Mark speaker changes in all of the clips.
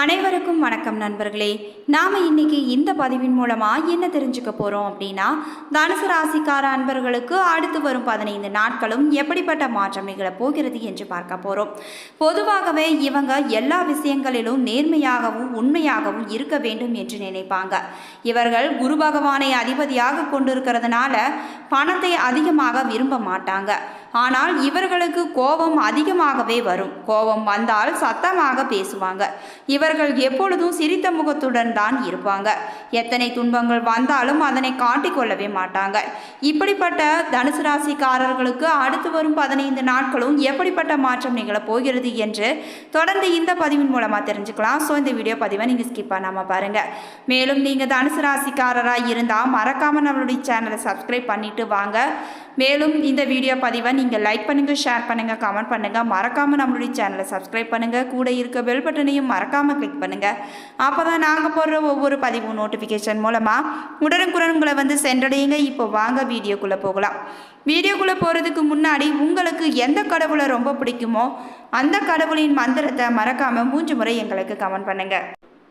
Speaker 1: அனைவருக்கும் வணக்கம் நண்பர்களே. நாம் இன்னைக்கு இந்த பதிவின் மூலமாக என்ன தெரிஞ்சுக்க போகிறோம் அப்படின்னா தனுசு ராசிக்கார அன்பர்களுக்கு அடுத்து வரும் பதினைந்து நாட்களும் எப்படிப்பட்ட மாற்றம் நிகழப் போகிறது என்று பார்க்க போகிறோம் பொதுவாகவே இவங்க எல்லா விஷயங்களிலும் நேர்மையாகவும் உண்மையாகவும் இருக்க வேண்டும் என்று நினைப்பாங்க. இவர்கள் குரு பகவானை அதிபதியாக கொண்டிருக்கிறதுனால பணத்தை அதிகமாக விரும்ப மாட்டாங்க. ஆனால் இவர்களுக்கு கோபம் அதிகமாகவே வரும். கோபம் வந்தால் சத்தமாக பேசுவாங்க. இவர்கள் எப்பொழுதும் சிரித்த முகத்துடன் தான் இருப்பாங்க. எத்தனை துன்பங்கள் வந்தாலும் அதனை காட்டிக்கொள்ளவே மாட்டாங்க. இப்படிப்பட்ட தனுசு ராசிக்காரர்களுக்கு அடுத்து வரும் பதினைந்து நாட்களும் எப்படிப்பட்ட மாற்றம் நிகழப் போகிறது என்று தொடர்ந்து இந்த பதிவின் மூலமாக தெரிஞ்சுக்கலாம். ஸோ இந்த வீடியோ பதிவை நீங்கள் ஸ்கிப் பண்ணாமல் பாருங்கள் மேலும் நீங்கள் தனுசு ராசிக்காரராக இருந்தால் மறக்காமல் நம்மளுடைய சேனலை சப்ஸ்கிரைப் பண்ணிட்டு வாங்க. மேலும் இந்த வீடியோ பதிவை நீங்கள் லைக் பண்ணுங்கள் ஷேர் பண்ணுங்கள் கமெண்ட் பண்ணுங்கள் மறக்காமல் நம்மளுடைய சேனலை சப்ஸ்கிரைப் பண்ணுங்கள் கூட இருக்க பெல் பட்டனையும் மறக்காமல் கிளிக் பண்ணுங்கள் அப்போ தான் நாங்கள் போடுற ஒவ்வொரு பதிவும் நோட்டிஃபிகேஷன் மூலமாக உடனுக்குடன் உங்களை வந்து சென்றடையுங்க. இப்போ வாங்க வீடியோக்குள்ளே போகலாம். வீடியோக்குள்ளே போகிறதுக்கு முன்னாடி உங்களுக்கு எந்த கடவுளை ரொம்ப பிடிக்குமோ அந்த கடவுளின் மந்திரத்தை மறக்காமல் மூன்று முறை எங்களுக்கு கமெண்ட் பண்ணுங்கள்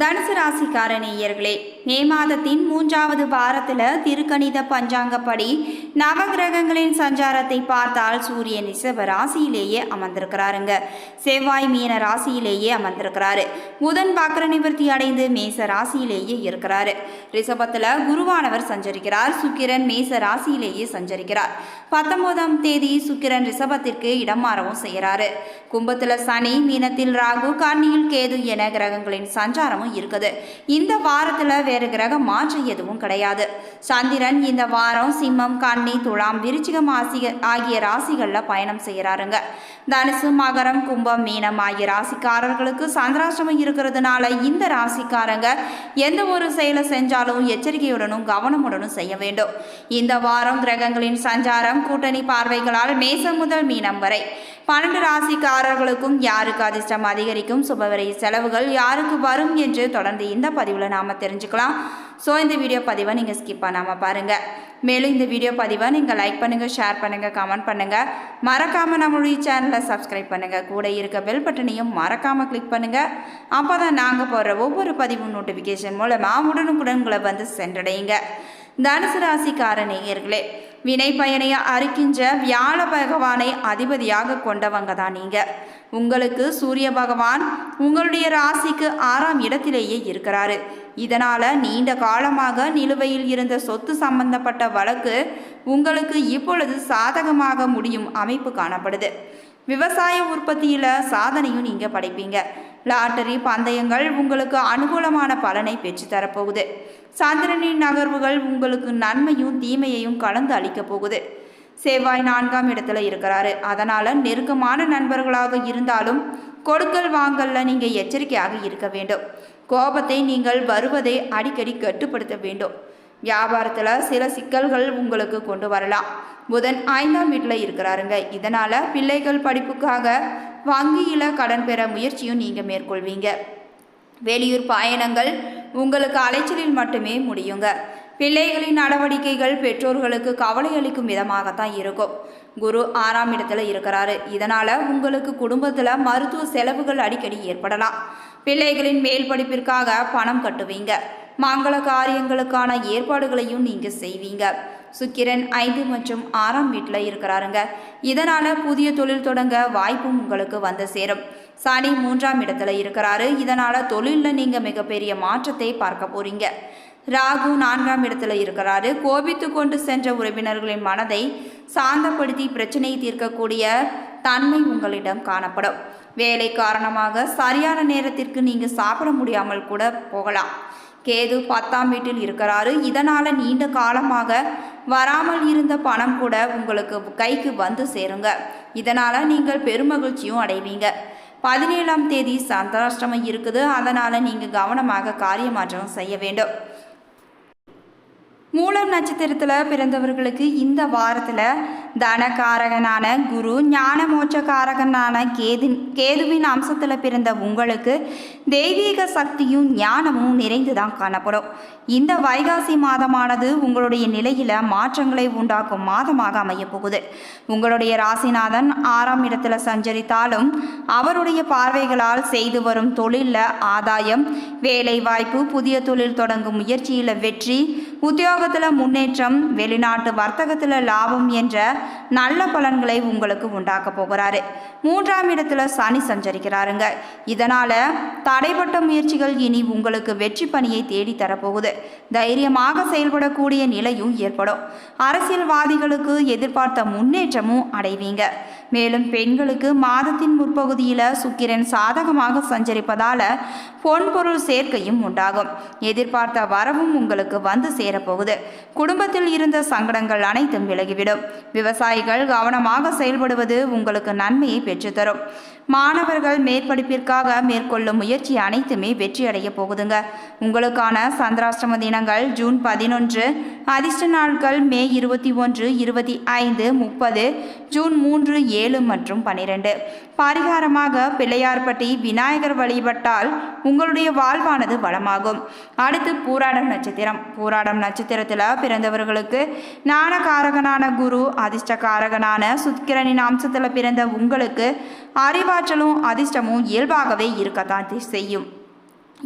Speaker 1: தனுசு ராசிக்கார நேயர்களே மே மாதத்தின் மூன்றாவது வாரத்தில் திருக்கணித பஞ்சாங்கப்படி நவகிரகங்களின் சஞ்சாரத்தை பார்த்தால் சூரியன் ரிஷப ராசியிலேயே அமர்ந்திருக்கிறாருங்க. செவ்வாய் மீன ராசியிலேயே அமர்ந்திருக்கிறாரு. புதன் வக்ர நிவர்த்தி அடைந்து மேச ராசியிலேயே இருக்கிறாரு. ரிஷபத்தில் குருவானவர் சஞ்சரிக்கிறார். சுக்கிரன் மேச ராசியிலேயே சஞ்சரிக்கிறார். பத்தொன்பதாம் தேதி சுக்கிரன் ரிஷபத்திற்கு இடம் மாறவும் செய்கிறாரு. கும்பத்தில் சனி மீனத்தில் ராகு கண்ணியில் கேது என கிரகங்களின் சஞ்சாரமும் இருக்குது. இந்த வாரத்தில் வேறு கிரக மாற்றம் எதுவும் கிடையாது. சந்திரன் இந்த வாரம் சிம்மம் கன்னி துலாம் விருச்சிகம் ஆசி ஆகிய ராசிகளில் பயணம் செய்கிறாருங்க. தனுசு மகரம் கும்பம் மீனம் ஆகிய ராசிக்காரர்களுக்கு சந்திராஷ்டமம் இருக்கிறதுனால இந்த ராசிக்காரங்க எந்த ஒரு செயலை செஞ்சாலும் எச்சரிக்கையுடனும் கவனமுடனும் செய்ய வேண்டும். இந்த வாரம் கிரகங்களின் சஞ்சாரம் கூட்டணி பார்வைகளால் மேசம் முதல் மீனம் வரை. பன்னெண்டு ராசிக்காரர்களுக்கும் யாருக்கு அதிர்ஷ்டம் அதிகரிக்கும்? சுபவரை செலவுகள் யாருக்கு வரும் என்று தொடர்ந்து இந்த பதிவில் நாம் தெரிஞ்சுக்கலாம். ஸோ இந்த வீடியோ பதிவை நீங்கள் ஸ்கிப் பண்ணாமல் பாருங்கள் மேலும் இந்த வீடியோ பதிவை நீங்கள் லைக் பண்ணுங்கள் ஷேர் பண்ணுங்கள் கமெண்ட் பண்ணுங்கள் மறக்காமல் நம்மளுடைய சேனலை சப்ஸ்கிரைப் பண்ணுங்கள் கூட இருக்க பெல் பட்டனையும் மறக்காமல் கிளிக் பண்ணுங்கள் அப்போ தான் நாங்கள் போடுற ஒவ்வொரு பதிவும் நோட்டிஃபிகேஷன் மூலமாக உடனுக்குடன் உங்களை வந்து சென்றடையுங்க. தனுசு ராசிக்கார நேயர்களே வினை பயனை அறுக்கின்ற வியாழ பகவானை அதிபதியாக கொண்டவங்க தான் நீங்கள் உங்களுக்கு சூரிய பகவான் உங்களுடைய ராசிக்கு ஆறாம் இடத்திலேயே இருக்கிறாரு. இதனால் நீண்ட காலமாக நிலுவையில் இருந்த சொத்து சம்பந்தப்பட்ட வழக்கு உங்களுக்கு இப்பொழுது சாதகமாக முடியும் அமைப்பு காணப்படுது. விவசாய உற்பத்தியில் சாதனையும் நீங்கள் படைப்பீங்க. லாட்டரி பந்தயங்கள் உங்களுக்கு அனுகூலமான பலனை பெற்றுத்தரப்போகுது. சந்திரனின் நகர்வுகள் உங்களுக்கு நன்மையும் தீமையையும் கலந்து அளிக்கப் போகுது. செவ்வாய் நான்காம் இடத்துல இருக்கிறாரு. அதனால் நெருக்கமான நண்பர்களாக இருந்தாலும் கொடுக்கல் வாங்கல்ல நீங்கள் எச்சரிக்கையாக இருக்க வேண்டும். கோபத்தை நீங்கள் வருவதை அடிக்கடி கட்டுப்படுத்த வேண்டும். வியாபாரத்தில் சில சிக்கல்கள் உங்களுக்கு கொண்டு வரலாம். புதன் ஐந்தாம் வீட்டில் இருக்கிறாருங்க. இதனால் பிள்ளைகள் படிப்புக்காக வங்கியில் கடன் பெற முயற்சியும் நீங்கள் மேற்கொள்வீங்க. வெளியூர் பயணங்கள் உங்களுக்கு அலைச்சலில் மட்டுமே முடியுங்க. பிள்ளைகளின் நடவடிக்கைகள் பெற்றோர்களுக்கு கவலை அளிக்கும் விதமாகத்தான் இருக்கும். குரு ஆறாம் இடத்துல இருக்கிறாரு. இதனால் உங்களுக்கு குடும்பத்தில் மருத்துவ செலவுகள் அடிக்கடி ஏற்படலாம். பிள்ளைகளின் மேல் படிப்பிற்காக பணம் கட்டுவீங்க. மங்கள காரியங்களுக்கான ஏற்பாடுகளையும் நீங்கள் செய்வீங்க. சுக்கிரன் ஐந்து மற்றும் ஆறாம் வீட்டில் இருக்கிறாருங்க. இதனால் புதிய தொழில் தொடங்க வாய்ப்பும் உங்களுக்கு வந்து சேரும். சனி மூன்றாம் இடத்துல இருக்கிறாரு. இதனால் தொழிலில் நீங்கள் மிகப்பெரிய மாற்றத்தை பார்க்க போகிறீங்க ராகு நான்காம் இடத்துல இருக்கிறாரு. கோபித்து கொண்டு சென்ற உறவினர்களின் மனதை சாந்தப்படுத்தி பிரச்சனையை தீர்க்கக்கூடிய தன்மை உங்களிடம் காணப்படும். வேலை காரணமாக சரியான நேரத்திற்கு நீங்கள் சாப்பிட முடியாமல் கூட போகலாம். கேது பத்தாம் வீட்டில் இருக்கிறாரு. இதனால் நீண்ட காலமாக வராமல் இருந்த பணம் கூட உங்களுக்கு கைக்கு வந்து சேருங்க. இதனால் நீங்கள் பெருமகிழ்ச்சியும் அடைவீங்க. பதினேழாம் தேதி சந்திராஷ்டமம் இருக்குது. அதனால் நீங்கள் கவனமாக காரியமாற்றம் செய்ய வேண்டும். மூலம் நட்சத்திரத்தில் பிறந்தவர்களுக்கு இந்த வாரத்தில் தனகாரகனான குரு ஞான மோட்சக்காரகனான கேது கேதுவின் அம்சத்தில் பிறந்த உங்களுக்கு தெய்வீக சக்தியும் ஞானமும் நிறைந்து தான் காணப்படும். இந்த வைகாசி மாதமானது உங்களுடைய நிலையில் மாற்றங்களை உண்டாக்கும் மாதமாக அமையப்போகுது உங்களுடைய ராசிநாதன் ஆறாம் இடத்துல சஞ்சரித்தாலும் அவருடைய பார்வைகளால் செய்து வரும் தொழிலில் ஆதாயம் வேலை வாய்ப்பு புதிய தொழில் தொடங்கும் முயற்சியில் வெற்றி உத்தியோகத்தில் முன்னேற்றம் வெளிநாட்டு வர்த்தகத்தில் லாபம் என்ற நல்ல பலன்களை உங்களுக்கு உண்டாக்க போகிறாரு. மூன்றாம் இடத்துல சனி சஞ்சரிக்கிறாருங்க. இதனால தடைப்பட்ட முயற்சிகள் இனி உங்களுக்கு வெற்றி பணியை தேடித்தரப்போகுது. தைரியமாக செயல்படக்கூடிய நிலையும் ஏற்படும். அரசியல்வாதிகளுக்கு எதிர்பார்த்த முன்னேற்றமும் அடைவீங்க. மேலும் பெண்களுக்கு மாதத்தின் முற்பகுதியில் சுக்கிரன் சாதகமாக சஞ்சரிப்பதால் பொன்பொருள் சேர்க்கையும் உண்டாகும். எதிர்பார்த்த வரவும் உங்களுக்கு வந்து சேரப்போகுது குடும்பத்தில் இருந்த சங்கடங்கள் அனைத்தும் விலகிவிடும். விவசாயிகள் கவனமாக செயல்படுவது உங்களுக்கு நன்மையை பெற்றுத்தரும். மாணவர்கள் மேற்படிப்பிற்காக மேற்கொள்ளும் முயற்சி அனைத்துமே வெற்றியடைய போகுதுங்க. உங்களுக்கான சந்திராஷ்டம தினங்கள் ஜூன் பதினொன்று அதிர்ஷ்ட நாட்கள் மே இருபத்தி ஒன்று இருபத்தி ஐந்து முப்பது ஜூன் மூன்று ஏழு மற்றும் பனிரெண்டு. பரிகாரமாக பிள்ளையார்பட்டி விநாயகர் வழிபட்டால் உங்களுடைய வாழ்வானது வளமாகும். அடுத்து பூராடம் நட்சத்திரம். பூராடம் நட்சத்திரத்தில் பிறந்தவர்களுக்கு ஞானகாரகனான குரு அதிர்ஷ்டகாரகனான சுக்கிரனின் அம்சத்தில் பிறந்த உங்களுக்கு அறிவாற்றலும் அதிர்ஷ்டமும் இயல்பாகவே இருக்கத்தான் செய்யும்.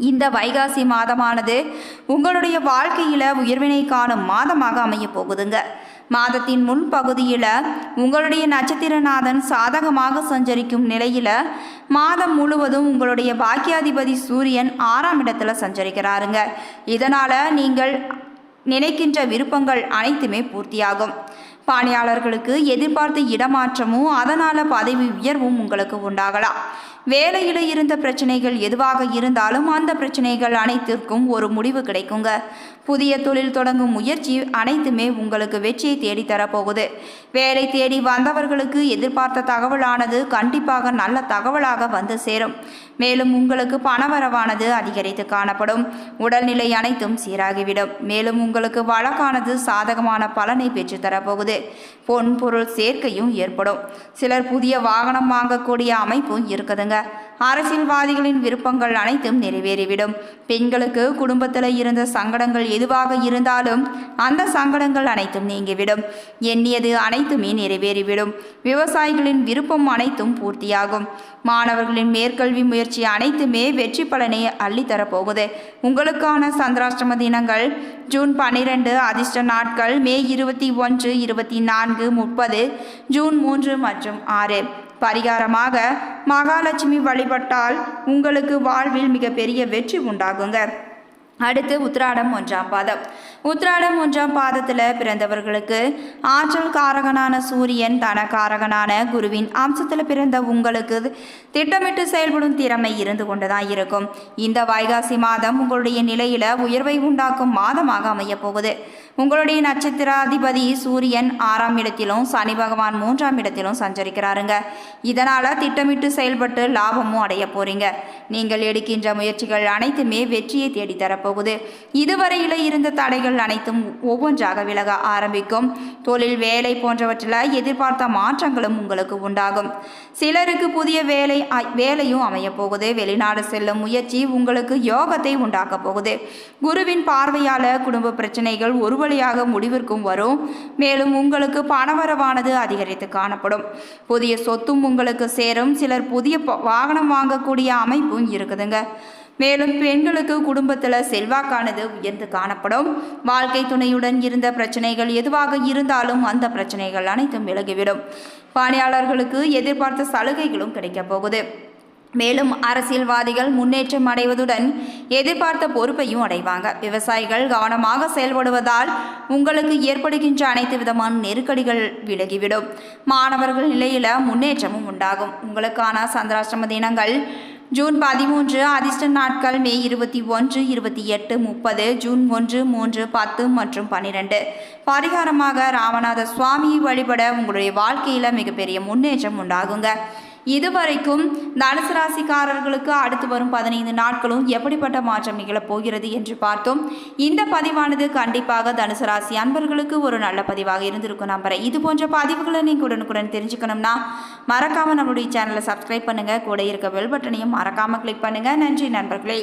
Speaker 1: இந்த வைகாசி மாதமானது உங்களுடைய வாழ்க்கையில் உயர்வினை காணும் மாதமாக அமைய போகுதுங்க. மாதத்தின் முன் பகுதியில் உங்களுடைய நட்சத்திரநாதன் சாதகமாக சஞ்சரிக்கும் நிலையில் மாதம் முழுவதும் உங்களுடைய பாக்கியாதிபதி சூரியன் ஆறாம் இடத்துல சஞ்சரிக்கிறாருங்க. இதனால் நீங்கள் நினைக்கின்ற விருப்பங்கள் அனைத்துமே பூர்த்தியாகும். பணியாளர்களுக்கு எதிர்பார்த்த இடமாற்றமும் அதனால் பதவி உயர்வும் உங்களுக்கு உண்டாகலாம் வேலையில் இருந்த பிரச்சனைகள் எதுவாக இருந்தாலும் அந்த பிரச்சனைகள் அனைத்திற்கும் ஒரு முடிவு கிடைக்குங்க. புதிய தொழில் தொடங்கும் முயற்சி அனைத்துமே உங்களுக்கு வெற்றியை தேடித்தரப்போகுது வேலை தேடி வந்தவர்களுக்கு எதிர்பார்த்த தகவலானது கண்டிப்பாக நல்ல தகவலாக வந்து சேரும். மேலும் உங்களுக்கு பணவரவானது அதிகரித்து காணப்படும். உடல்நிலை அனைத்தும் சீராகிவிடும். மேலும் உங்களுக்கு வழக்கானது சாதகமான பலனை பெற்று தரப்போகுது. பொன் பொருள் சேர்க்கையும் ஏற்படும். சிலர் புதிய வாகனம் வாங்கக்கூடிய அமைப்பும் இருக்குதுங்க. அரசியல்வாதிகளின் விருப்பங்கள் அனைத்தும் நிறைவேறிவிடும். பெண்களுக்கு குடும்பத்தில் இருந்த சங்கடங்கள் எதுவாக இருந்தாலும் அந்த சங்கடங்கள் அனைத்தும் நீங்கிவிடும். எண்ணியது அனைத்துமே நிறைவேறிவிடும். விவசாயிகளின் விருப்பம் அனைத்தும் பூர்த்தியாகும். மாணவர்களின் மேற்கல்வி முயற்சி அனைத்துமே வெற்றி பலனை அள்ளித்தரப்போகுது. உங்களுக்கான சந்திராஷ்டம தினங்கள் ஜூன் பன்னிரெண்டு அதிர்ஷ்ட நாட்கள் மே இருபத்தி ஒன்று இருபத்தி நான்கு முப்பது ஜூன் மூன்று மற்றும் ஆறு. பரிகாரமாக மகாலட்சுமி வழிபட்டால் உங்களுக்கு வாழ்வில் மிகப்பெரிய வெற்றி உண்டாகுங்க. அடுத்து உத்ராடம் ஒன்றாம் பாதம். உத்ராடம் ஒன்றாம் பாதத்தில் பிறந்தவர்களுக்கு ஆற்றல் காரகனான சூரியன் தனக்காரகனான குருவின் அம்சத்தில் பிறந்த உங்களுக்கு திட்டமிட்டு செயல்படும் திறமை இருந்து கொண்டுதான் இருக்கும். இந்த வைகாசி மாதம் உங்களுடைய நிலையில உயர்வை உண்டாக்கும் மாதமாக அமையப்போகுது உங்களுடைய நட்சத்திராதிபதி சூரியன் ஆறாம் இடத்திலும் சனி பகவான் மூன்றாம் இடத்திலும் சஞ்சரிக்கிறாருங்க. இதனால் திட்டமிட்டு செயல்பட்டு லாபமும் அடைய போறீங்க. நீங்கள் எடுக்கின்ற முயற்சிகள் அனைத்துமே வெற்றியை தேடி தரப்போகுது. இருந்த தடைகள் அனைத்தும் ஒவ்வொன்றாக விலக ஆரம்பிக்கும். தொழில் வேலை போன்றவற்றில் எதிர்பார்த்த மாற்றங்களும் உங்களுக்கு உண்டாகும். சிலருக்கு புதிய வேலை அ- வேலையும் அமையப்போகுது வெளிநாடு செல்லும் முயற்சி உங்களுக்கு யோகத்தை உண்டாக்கப் போகுது. குருவின் பார்வையால் குடும்ப பிரச்சனைகள் ஒரு வழியாக முடிவிற்கும் வரும். மேலும் உங்களுக்கு பணவரவானது அதிகரித்து காணப்படும். புதிய சொத்தும் உங்களுக்கு சேரும். சிலர் புதிய ப- வாகனம் வாங்கக்கூடிய அமைப்பும் இருக்குதுங்க. மேலும் பெண்களுக்கு குடும்பத்தில் செல்வாக்கானது உயர்ந்து காணப்படும். வாழ்க்கை துணையுடன் இருந்த பிரச்சனைகள் எதுவாக இருந்தாலும் அந்த பிரச்சனைகள் அனைத்தும் விலகிவிடும். பணியாளர்களுக்கு எதிர்பார்த்த சலுகைகளும் கிடைக்கப் போகுது. மேலும் அரசியல்வாதிகள் முன்னேற்றம் அடைவதுடன் எதிர்பார்த்த பொறுப்பையும் அடைவாங்க. விவசாயிகள் கவனமாக செயல்படுவதால் உங்களுக்கு ஏற்படுகின்ற அனைத்து விதமான நெருக்கடிகள் விலகிவிடும். மாணவர்கள் நிலையில முன்னேற்றமும் உண்டாகும். உங்களுக்கான சந்திராஷ்டம தினங்கள் ஜூன் பதிமூன்று அதிர்ஷ்ட நாட்கள் மே இருபத்தி ஒன்று இருபத்தி எட்டு முப்பது ஜூன் ஒன்று மூன்று பத்து மற்றும் பன்னிரெண்டு. பரிகாரமாக ராமநாத சுவாமியை வழிபட உங்களுடைய வாழ்க்கையில் மிகப்பெரிய முன்னேற்றம் உண்டாகுங்க. இதுவரைக்கும் தனுசு ராசிக்காரர்களுக்கு அடுத்து வரும் பதினைந்து நாட்களும் எப்படிப்பட்ட மாற்றம் நிகழப்போகிறது என்று பார்த்தோம். இந்த பதிவானது கண்டிப்பாக தனுசு ராசி அன்பர்களுக்கு ஒரு நல்ல பதிவாக இருந்திருக்கும் நம்புறேன். இது போன்ற பதிவுகளை நீங்கள் உடனுக்குடன் தெரிஞ்சுக்கணும்னா மறக்காமல் நம்மளுடைய சேனலை சப்ஸ்கிரைப் பண்ணுங்கள் கூட இருக்க பெல் பட்டனையும் மறக்காமல் கிளிக் பண்ணுங்கள் நன்றி நண்பர்களே.